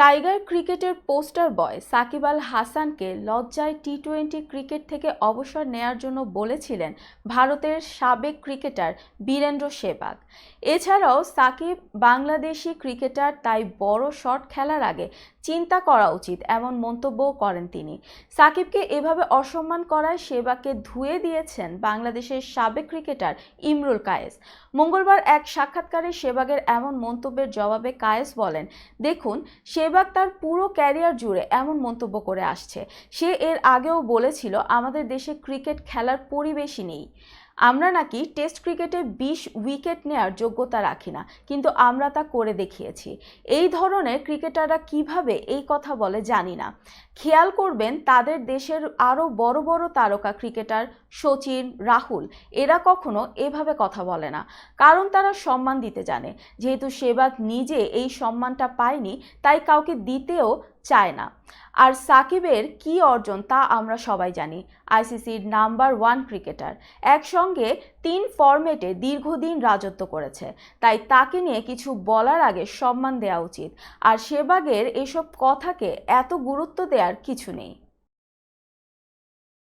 Tiger ক্রিকেটের poster বয় সাকিব আল হাসানকে লজ্জায় টি টোয়েন্টি ক্রিকেট থেকে অবসর নেয়ার জন্য বলেছিলেন ভারতের সাবেক ক্রিকেটার বীরেন্দ্র সেবাগ এছাড়াও সাকিব বাংলাদেশি ক্রিকেটার, তাই বড় শট খেলার আগে চিন্তা করা উচিত এমন মন্তব্যও করেন তিনি। সাকিবকে এভাবে অসম্মান করায় সেবাকে ধুয়ে দিয়েছেন বাংলাদেশের সাবেক ক্রিকেটার ইমরুল কায়েস। মঙ্গলবার এক সাক্ষাৎকারে সেবাগের এমন মন্তব্যের জবাবে কায়েস বলেন, দেখুন সেবাগ তার পুরো ক্যারিয়ার জুড়ে এমন মন্তব্য করে আসছে। সে এর আগেও বলেছিল, আমাদের দেশে ক্রিকেট খেলার পরিবেশই নেই। আমরা নাকি টেস্ট ক্রিকেটে বিশ উইকেট নেয়ার যোগ্যতা রাখি না, কিন্তু আমরা তা করে দেখিয়েছি। এই ধরনের ক্রিকেটাররা কীভাবে এই কথা বলে জানি না। খেয়াল করবেন, তাদের দেশের আরও বড় বড় তারকা ক্রিকেটার সচিন, রাহুল, এরা কখনো এভাবে কথা বলে না। কারণ তারা সম্মান দিতে জানে। যেহেতু সেবাগ নিজে এই সম্মানটা পায়নি, তাই কাউকে দিতেও চায় না। আর সাকিবের কি অর্জন তা আমরা সবাই জানি। আইসিসির নাম্বার ওয়ান ক্রিকেটার। একসঙ্গে তিন ফর্মেটে দীর্ঘদিন রাজত্ব করেছে। তাই তাকে নিয়ে কিছু বলার আগে সম্মান দেওয়া উচিত। আর সেবাগের এসব কথাকে এত গুরুত্ব দেওয়ার কিছু নেই।